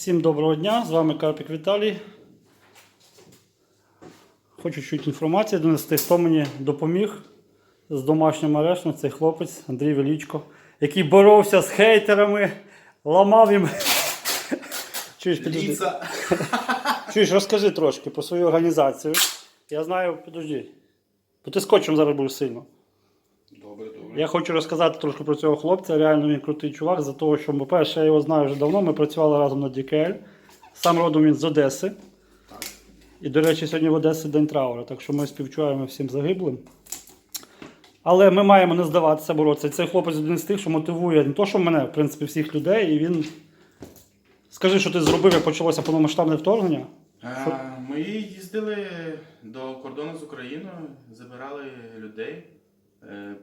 Всім доброго дня, з вами Карпік Віталій. Хочу чуть інформації донести, хто мені допоміг з домашнім арештом. Цей хлопець Андрій Велічко, який боровся з хейтерами, ламав їм. Чуєш, підожди. Чуєш, розкажи трошки про свою організацію. Я знаю, підожди. Бо ти скотчем зараз будеш сильно. Я хочу розказати трошки про цього хлопця. Реально він крутий чувак, за того, що, по-перше, я його знаю вже давно. Ми працювали разом на DKL. Сам родом він з Одеси. Так. І, до речі, сьогодні в Одесі День траура, так що ми співчуваємо всім загиблим. Але ми маємо не здаватися, боротися. Цей хлопець один з тих, що мотивує не то, що мене, в принципі, всіх людей. І він. Скажи, що ти зробив, як почалося повномасштабне вторгнення. Е, Ми їздили до кордону з Україною, забирали людей,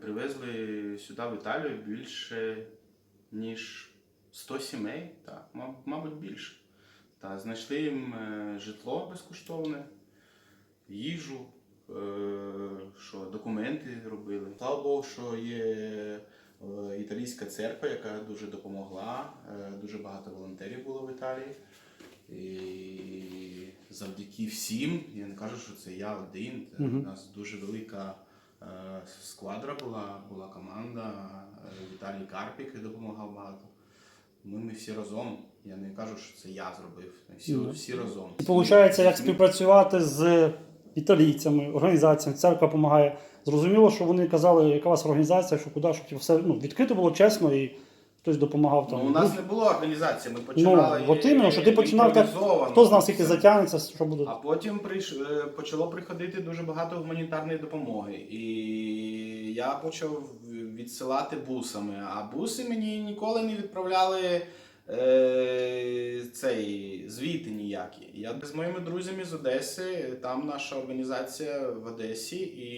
привезли сюди в Італію більше ніж 100 сімей, так, мабуть, більше. Та знайшли їм е, житло безкоштовне, їжу, е, що документи робили. Слава Богу, що є е, італійська церква, яка дуже допомогла. Е, Дуже багато волонтерів було в Італії. І завдяки всім, я не кажу, що це я один. Це У нас дуже велика е, сквадра була, була команда. е, Віталій Карпік допомагав багато. Ми, ми всі разом. Я не кажу, що це я зробив. Всі всі, Ну. всі разом. І виходить, як співпрацювати з італійцями, організаціями, церква допомагає. Зрозуміло, що вони казали, яка у вас організація, що куди, щоб все ну, відкрито було чесно і хтось допомагав там. Ну, у нас не було організації, ми починали. ну от іменно, що ти починав так, імпровізовано. хто з нас скільки затягнеться, що буде. А потім прийш... е, почало приходити дуже багато гуманітарної допомоги. І я почав відсилати бусами. А буси мені ніколи не відправляли е... цей звіти ніякі. Я з моїми друзями з Одеси, там наша організація в Одесі, і,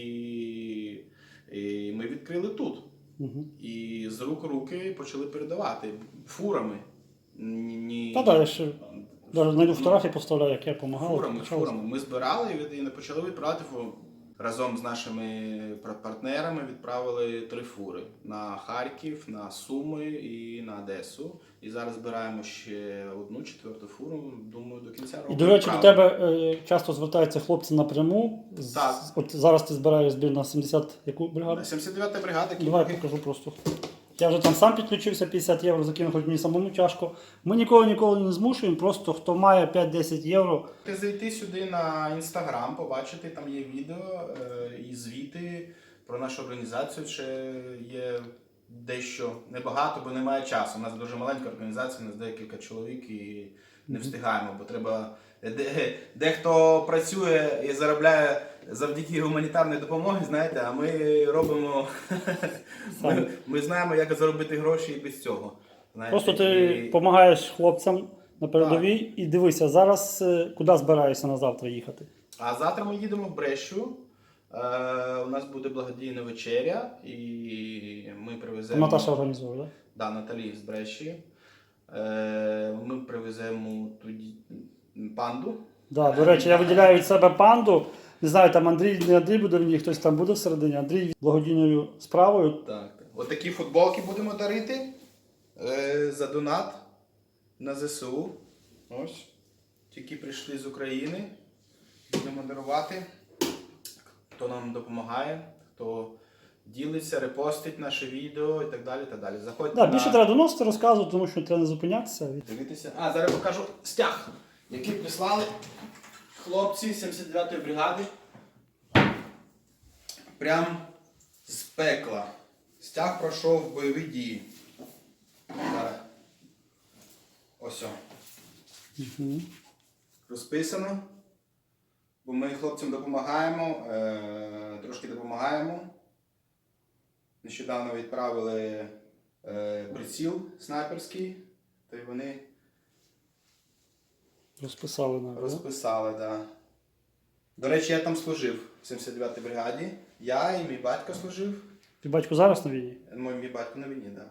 і ми відкрили тут. Угу. І з рук руки почали передавати фурами. Ні. Та далі ще навіть знайду фотографії поставляю, як я допомагав. Фурами, фурами. Ми збирали і почали відправляти фу- разом з нашими пар- партнерами. Відправили три фури на Харків, на Суми і на Одесу. І зараз збираємо ще одну четверту фуру. Думаю, до кінця року. І, до речі, до тебе е, часто звертаються хлопці напряму. З- Так. От зараз ти збираєш збір на 70 яку бригаду? 79-та бригада Давай Київ. покажу просто. Я вже там сам підключився, 50 євро закинув, хоч мені самому тяжко. Ми ніколи ніколи не змушуємо, просто хто має 5-10 євро. Ти зайти сюди на інстаграм, побачити, там є відео е, і звіти про нашу організацію. чи є дещо небагато, бо немає часу. У нас дуже маленька організація, у нас декілька чоловік і не встигаємо, бо треба. де- Дехто працює і заробляє завдяки гуманітарної допомоги, знаєте, а ми робимо. Ми, ми знаємо, як заробити гроші і без цього. Знаєте, Просто ти і- допомагаєш хлопцям на передовій і дивися, зараз е, куди збираєшся на завтра їхати. А завтра ми їдемо в Брещу. Е, у нас буде благодійна вечеря, і ми привеземо Наташа організує, так? да, Наталі з Бреші. Е, ми привеземо тоді панду. Да, до речі, я виділяю від себе панду. Не знаю, там Андрій, не Андрій буде в ній, хтось там буде всередині. Андрій благодійною справою. Так, так. Отакі футболки будемо дарити е, за донат на ЗСУ. Ось. Тільки прийшли з України. Будемо дарувати. Хто нам допомагає, хто ділиться, репостить наше відео і так далі. Так далі. Заходьте Да, на... більше треба доносити, розказувати, тому що треба не зупинятися. Дивитися. А, зараз покажу стяг, який прислали хлопці 79-ї бригади. Прям з пекла. Стяг пройшов бойові дії. Зараз. Ось. о. Угу. Розписано. Бо ми хлопцям допомагаємо, е, трошки допомагаємо. Нещодавно відправили е, приціл снайперський, то й вони Розписали навіть. Розписали, так. Да. До речі, я там служив в 79-й бригаді. Я і мій батько служив. Ти батько зараз на війні? Мій, мій батько на війні, так. Да.